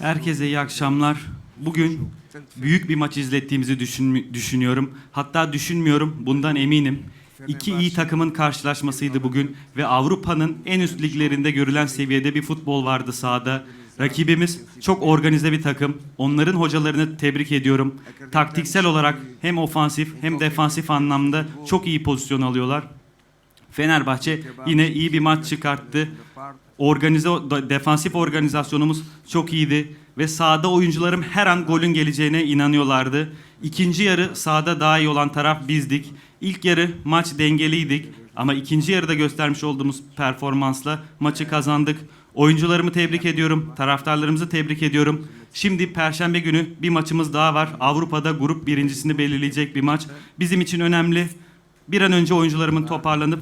Herkese iyi akşamlar. Bugün büyük bir maç izlettiğimizi düşün, düşünüyorum. Hatta düşünmüyorum, bundan eminim. İki iyi takımın karşılaşmasıydı bugün ve Avrupa'nın en üst liglerinde görülen seviyede bir futbol vardı sahada. Rakibimiz çok organize bir takım. Onların hocalarını tebrik ediyorum. Taktiksel olarak hem ofansif hem defansif anlamda çok iyi pozisyon alıyorlar. Fenerbahçe yine iyi bir maç çıkarttı. Organize defansif organizasyonumuz çok iyiydi ve sahada oyuncularım her an golün geleceğine inanıyorlardı. İkinci yarı sahada daha iyi olan taraf bizdik. İlk yarı maç dengeliydik ama ikinci yarıda göstermiş olduğumuz performansla maçı kazandık. Oyuncularımı tebrik ediyorum, taraftarlarımızı tebrik ediyorum. Şimdi Perşembe günü bir maçımız daha var. Avrupa'da grup birincisini belirleyecek bir maç. Bizim için önemli. Bir an önce oyuncularımın toparlanıp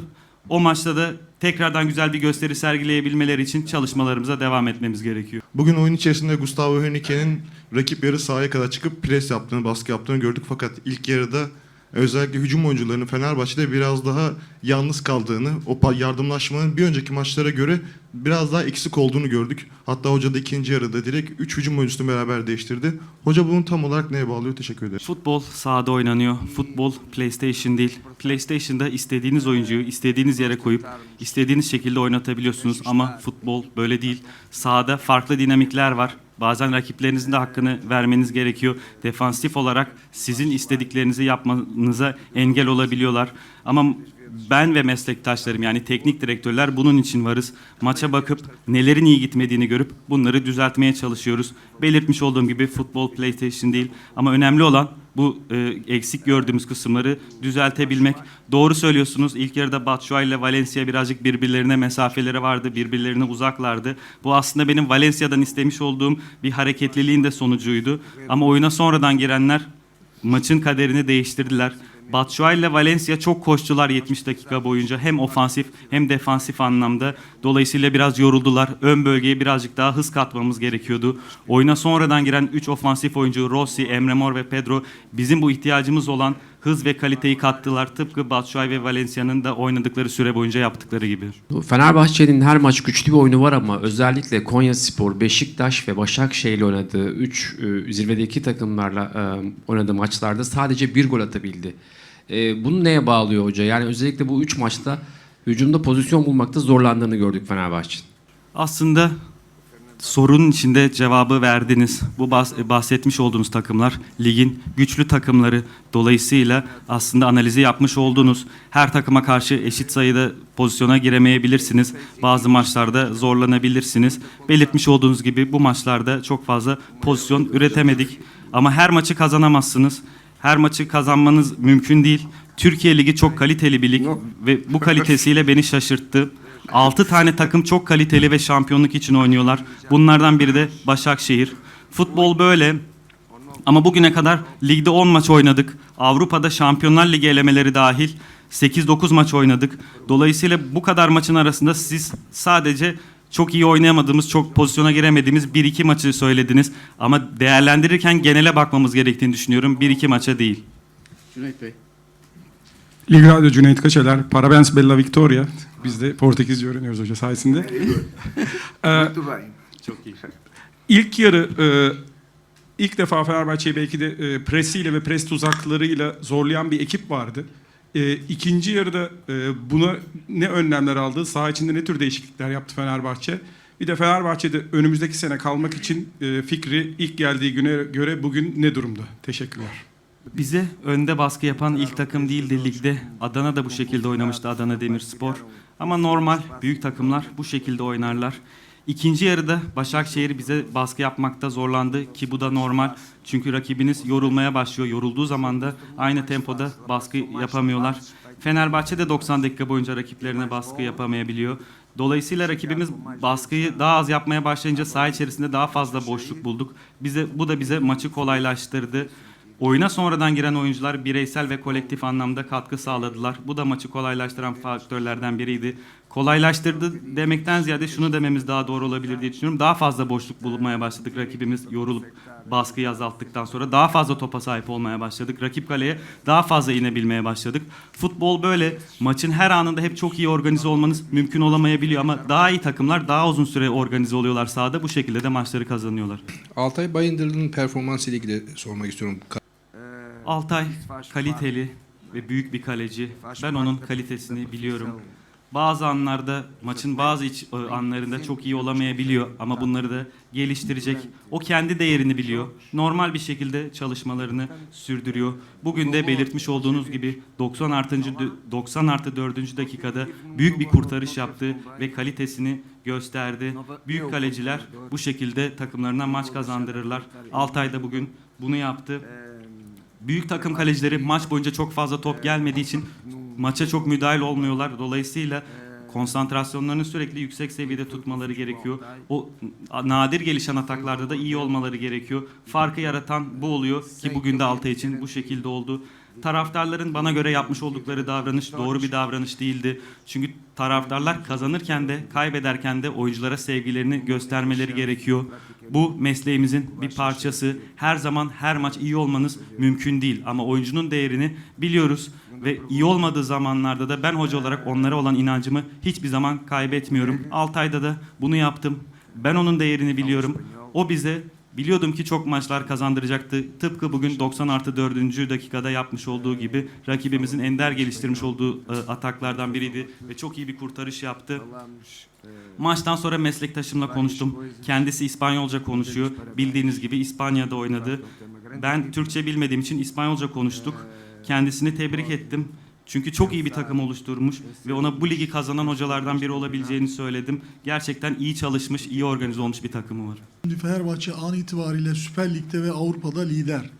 o maçta da tekrardan güzel bir gösteri sergileyebilmeleri için çalışmalarımıza devam etmemiz gerekiyor. Bugün oyun içerisinde Gustavo Henrique'nin rakip yarı sahaya kadar çıkıp pres yaptığını, baskı yaptığını gördük. Fakat ilk yarıda özellikle hücum oyuncularının Fenerbahçe'de biraz daha yalnız kaldığını, o yardımlaşmanın bir önceki maçlara göre biraz daha eksik olduğunu gördük. Hatta hoca da ikinci yarıda direkt 3 hücum oyuncusunu beraber değiştirdi. Hoca bunu tam olarak neye bağlıyor? Teşekkür ederim. Futbol sahada oynanıyor. Futbol PlayStation değil. PlayStation'da istediğiniz oyuncuyu istediğiniz yere koyup istediğiniz şekilde oynatabiliyorsunuz ama futbol böyle değil. Sahada farklı dinamikler var. Bazen rakiplerinizin de hakkını vermeniz gerekiyor. Defansif olarak sizin istediklerinizi yapmanıza engel olabiliyorlar. Ama ben ve meslektaşlarım yani teknik direktörler bunun için varız. Maça bakıp nelerin iyi gitmediğini görüp bunları düzeltmeye çalışıyoruz. Belirtmiş olduğum gibi futbol PlayStation değil ama önemli olan bu e, eksik gördüğümüz kısımları düzeltebilmek. Doğru söylüyorsunuz. İlk yarıda Batshuayi ile Valencia birazcık birbirlerine mesafeleri vardı, birbirlerine uzaklardı. Bu aslında benim Valencia'dan istemiş olduğum bir hareketliliğin de sonucuydu. Ama oyuna sonradan girenler maçın kaderini değiştirdiler. Batshuayi ile Valencia çok koştular 70 dakika boyunca. Hem ofansif hem defansif anlamda. Dolayısıyla biraz yoruldular. Ön bölgeye birazcık daha hız katmamız gerekiyordu. Oyuna sonradan giren 3 ofansif oyuncu Rossi, Emre Mor ve Pedro bizim bu ihtiyacımız olan hız ve kaliteyi kattılar. Tıpkı Batshuayi ve Valencia'nın da oynadıkları süre boyunca yaptıkları gibi. Fenerbahçe'nin her maç güçlü bir oyunu var ama özellikle Konyaspor, Beşiktaş ve Başakşehir'le oynadığı 3 zirvedeki takımlarla e, oynadığı maçlarda sadece bir gol atabildi. E, bunu neye bağlıyor hoca? Yani özellikle bu 3 maçta hücumda pozisyon bulmakta zorlandığını gördük Fenerbahçe'nin. Aslında sorunun içinde cevabı verdiniz. Bu bahs- bahsetmiş olduğunuz takımlar ligin güçlü takımları. Dolayısıyla aslında analizi yapmış olduğunuz her takıma karşı eşit sayıda pozisyona giremeyebilirsiniz. Bazı maçlarda zorlanabilirsiniz. Belirtmiş olduğunuz gibi bu maçlarda çok fazla pozisyon üretemedik. Ama her maçı kazanamazsınız. Her maçı kazanmanız mümkün değil. Türkiye Ligi çok kaliteli bir lig ve bu kalitesiyle beni şaşırttı. 6 tane takım çok kaliteli ve şampiyonluk için oynuyorlar. Bunlardan biri de Başakşehir. Futbol böyle. Ama bugüne kadar ligde 10 maç oynadık. Avrupa'da Şampiyonlar Ligi elemeleri dahil 8-9 maç oynadık. Dolayısıyla bu kadar maçın arasında siz sadece çok iyi oynayamadığımız, çok pozisyona giremediğimiz 1-2 maçı söylediniz. Ama değerlendirirken genele bakmamız gerektiğini düşünüyorum. 1-2 maça değil. Cüneyt Bey. Lig Radyo Cüneyt Kaçeler, Parabens Bella Victoria. Biz de Portekizce öğreniyoruz hoca sayesinde. Ee. Çok iyi. ilk yarı e, ilk defa Fenerbahçe'yi belki de e, presiyle ve pres tuzaklarıyla zorlayan bir ekip vardı. E, ikinci yarıda e, buna ne önlemler aldı? Saha içinde ne tür değişiklikler yaptı Fenerbahçe? Bir de Fenerbahçe'de önümüzdeki sene kalmak için e, fikri ilk geldiği güne göre bugün ne durumda? Teşekkürler. Bize önde baskı yapan ilk takım değildi ligde. Adana da bu şekilde oynamıştı Adana Demirspor. Ama normal büyük takımlar bu şekilde oynarlar. İkinci yarıda Başakşehir bize baskı yapmakta zorlandı ki bu da normal. Çünkü rakibiniz yorulmaya başlıyor. Yorulduğu zaman da aynı tempoda baskı yapamıyorlar. Fenerbahçe de 90 dakika boyunca rakiplerine baskı yapamayabiliyor. Dolayısıyla rakibimiz baskıyı daha az yapmaya başlayınca saha içerisinde daha fazla boşluk bulduk. Bize bu da bize maçı kolaylaştırdı. Oyuna sonradan giren oyuncular bireysel ve kolektif anlamda katkı sağladılar. Bu da maçı kolaylaştıran faktörlerden biriydi. kolaylaştırdı demekten ziyade şunu dememiz daha doğru olabilir diye düşünüyorum. Daha fazla boşluk bulmaya başladık rakibimiz yorulup baskıyı azalttıktan sonra. Daha fazla topa sahip olmaya başladık. Rakip kaleye daha fazla inebilmeye başladık. Futbol böyle. Maçın her anında hep çok iyi organize olmanız mümkün olamayabiliyor ama daha iyi takımlar daha uzun süre organize oluyorlar sahada. Bu şekilde de maçları kazanıyorlar. Altay Bayındırlı'nın performansı ile ilgili sormak istiyorum. Altay kaliteli ve büyük bir kaleci. Ben onun kalitesini biliyorum. Bazı anlarda maçın bazı iç, e, anlarında çok iyi olamayabiliyor ama bunları da geliştirecek. O kendi değerini biliyor. Normal bir şekilde çalışmalarını sürdürüyor. Bugün de belirtmiş olduğunuz gibi 90 artıncı 90 artı 4. dakikada büyük bir kurtarış yaptı ve kalitesini gösterdi. Büyük kaleciler bu şekilde takımlarına maç kazandırırlar. Altay da bugün bunu yaptı. Büyük takım kalecileri maç boyunca çok fazla top gelmediği için maça çok müdahil olmuyorlar. Dolayısıyla konsantrasyonlarını sürekli yüksek seviyede tutmaları gerekiyor. O nadir gelişen ataklarda da iyi olmaları gerekiyor. Farkı yaratan bu oluyor ki bugün de Altay için bu şekilde oldu. Taraftarların bana göre yapmış oldukları davranış doğru bir davranış değildi. Çünkü taraftarlar kazanırken de kaybederken de oyunculara sevgilerini göstermeleri gerekiyor. Bu mesleğimizin bir parçası. Her zaman her maç iyi olmanız mümkün değil ama oyuncunun değerini biliyoruz ve iyi olmadığı zamanlarda da ben hoca olarak onlara olan inancımı hiçbir zaman kaybetmiyorum. Altay'da da bunu yaptım. Ben onun değerini biliyorum. O bize biliyordum ki çok maçlar kazandıracaktı. Tıpkı bugün 90 artı 4. dakikada yapmış olduğu gibi rakibimizin ender geliştirmiş olduğu e, ataklardan biriydi ve çok iyi bir kurtarış yaptı. Maçtan sonra meslektaşımla konuştum. Kendisi İspanyolca konuşuyor. Bildiğiniz gibi İspanya'da oynadı. Ben Türkçe bilmediğim için İspanyolca konuştuk. Kendisini tebrik ettim. Çünkü çok iyi bir takım oluşturmuş ve ona bu ligi kazanan hocalardan biri olabileceğini söyledim. Gerçekten iyi çalışmış, iyi organize olmuş bir takımı var. Şimdi Fenerbahçe an itibariyle Süper Lig'de ve Avrupa'da lider.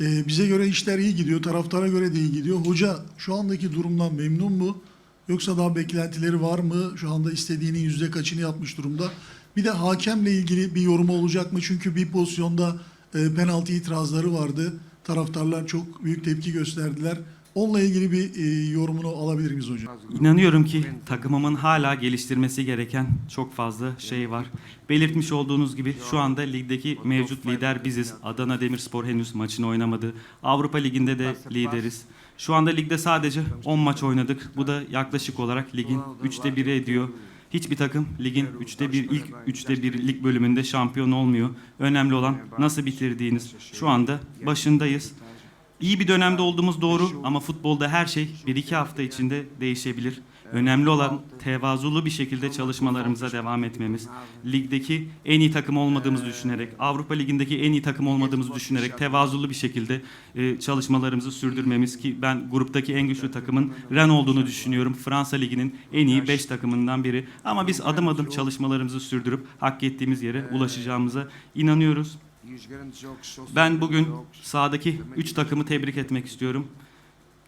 Ee, bize göre işler iyi gidiyor, taraftara göre de iyi gidiyor. Hoca şu andaki durumdan memnun mu? Yoksa daha beklentileri var mı? Şu anda istediğinin yüzde kaçını yapmış durumda. Bir de hakemle ilgili bir yorumu olacak mı? Çünkü bir pozisyonda e, penaltı itirazları vardı. Taraftarlar çok büyük tepki gösterdiler. Onunla ilgili bir e, yorumunu alabilir miyiz hocam? İnanıyorum ki takımımın hala geliştirmesi gereken çok fazla şey var. Belirtmiş olduğunuz gibi şu anda ligdeki mevcut lider biziz. Adana Demirspor henüz maçını oynamadı. Avrupa Ligi'nde de lideriz. Şu anda ligde sadece 10 maç oynadık. Bu da yaklaşık olarak ligin 3'te 1'i ediyor. Hiçbir takım ligin 3'te 1 ilk 3'te 1 lig bölümünde şampiyon olmuyor. Önemli olan nasıl bitirdiğiniz. Şu anda başındayız. İyi bir dönemde olduğumuz doğru ama futbolda her şey bir iki hafta içinde değişebilir. Önemli olan tevazulu bir şekilde çalışmalarımıza devam etmemiz. Ligdeki en iyi takım olmadığımızı düşünerek, Avrupa Ligi'ndeki en iyi takım olmadığımızı düşünerek tevazulu bir şekilde e, çalışmalarımızı sürdürmemiz ki ben gruptaki en güçlü takımın Ren olduğunu düşünüyorum. Fransa Ligi'nin en iyi 5 takımından biri. Ama biz adım adım çalışmalarımızı sürdürüp hak ettiğimiz yere ulaşacağımıza inanıyoruz. Ben bugün sahadaki 3 takımı tebrik etmek istiyorum.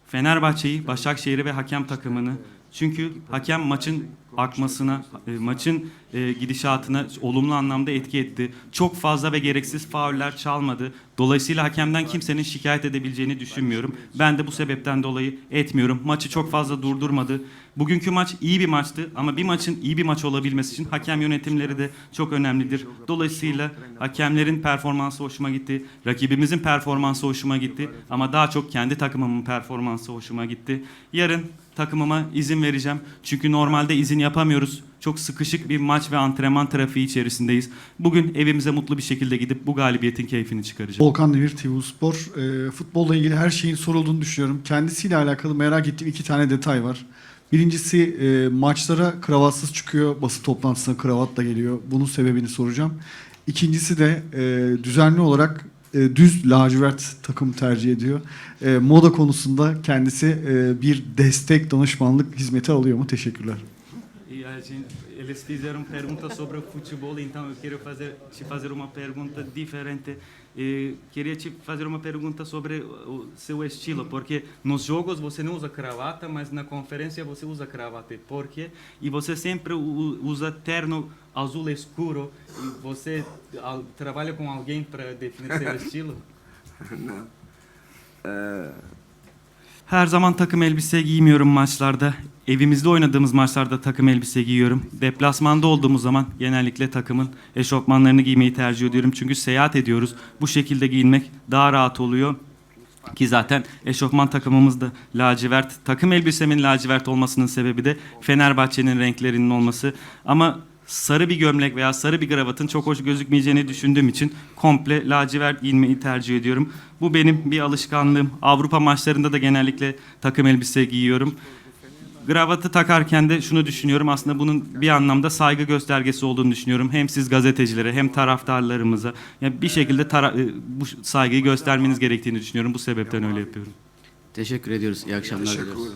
Fenerbahçe'yi, Başakşehir'i ve hakem takımını. Çünkü hakem maçın akmasına, e, maçın e, gidişatına olumlu anlamda etki etti. Çok fazla ve gereksiz fauller çalmadı. Dolayısıyla hakemden kimsenin şikayet edebileceğini düşünmüyorum. Ben de bu sebepten dolayı etmiyorum. Maçı çok fazla durdurmadı. Bugünkü maç iyi bir maçtı ama bir maçın iyi bir maç olabilmesi için hakem yönetimleri de çok önemlidir. Dolayısıyla hakemlerin performansı hoşuma gitti. Rakibimizin performansı hoşuma gitti. Ama daha çok kendi takımımın performansı hoşuma gitti. Yarın takımıma izin vereceğim. Çünkü normalde izin yapamıyoruz. Çok sıkışık bir maç ve antrenman trafiği içerisindeyiz. Bugün evimize mutlu bir şekilde gidip bu galibiyetin keyfini çıkaracağım. Volkan Demir, TV Spor. E, futbolla ilgili her şeyin sorulduğunu düşünüyorum. Kendisiyle alakalı merak ettiğim iki tane detay var. Birincisi e, maçlara kravatsız çıkıyor, basın toplantısına kravatla geliyor. Bunun sebebini soracağım. İkincisi de e, düzenli olarak e, düz lacivert takım tercih ediyor. E, moda konusunda kendisi e, bir destek danışmanlık hizmeti alıyor mu? Teşekkürler. Gente, eles fizeram pergunta sobre o futebol, então eu queria fazer, te fazer uma pergunta diferente. E queria te fazer uma pergunta sobre o seu estilo, porque nos jogos você não usa cravata, mas na conferência você usa cravata. Por quê? E você sempre usa terno azul escuro. E você al- trabalha com alguém para definir seu estilo? Não. Eh, Her zaman takım elbise giymiyorum maçlarda. Evimizde oynadığımız maçlarda takım elbise giyiyorum. Deplasmanda olduğumuz zaman genellikle takımın eşofmanlarını giymeyi tercih ediyorum. Çünkü seyahat ediyoruz. Bu şekilde giyinmek daha rahat oluyor. Ki zaten eşofman takımımız da lacivert. Takım elbisemin lacivert olmasının sebebi de Fenerbahçe'nin renklerinin olması. Ama sarı bir gömlek veya sarı bir kravatın çok hoş gözükmeyeceğini düşündüğüm için komple lacivert giyinmeyi tercih ediyorum. Bu benim bir alışkanlığım. Avrupa maçlarında da genellikle takım elbise giyiyorum. Kravatı takarken de şunu düşünüyorum. Aslında bunun bir anlamda saygı göstergesi olduğunu düşünüyorum. Hem siz gazetecilere hem taraftarlarımıza. Yani bir şekilde tara- e, bu saygıyı göstermeniz gerektiğini düşünüyorum. Bu sebepten öyle yapıyorum. Teşekkür ediyoruz. İyi akşamlar diliyoruz.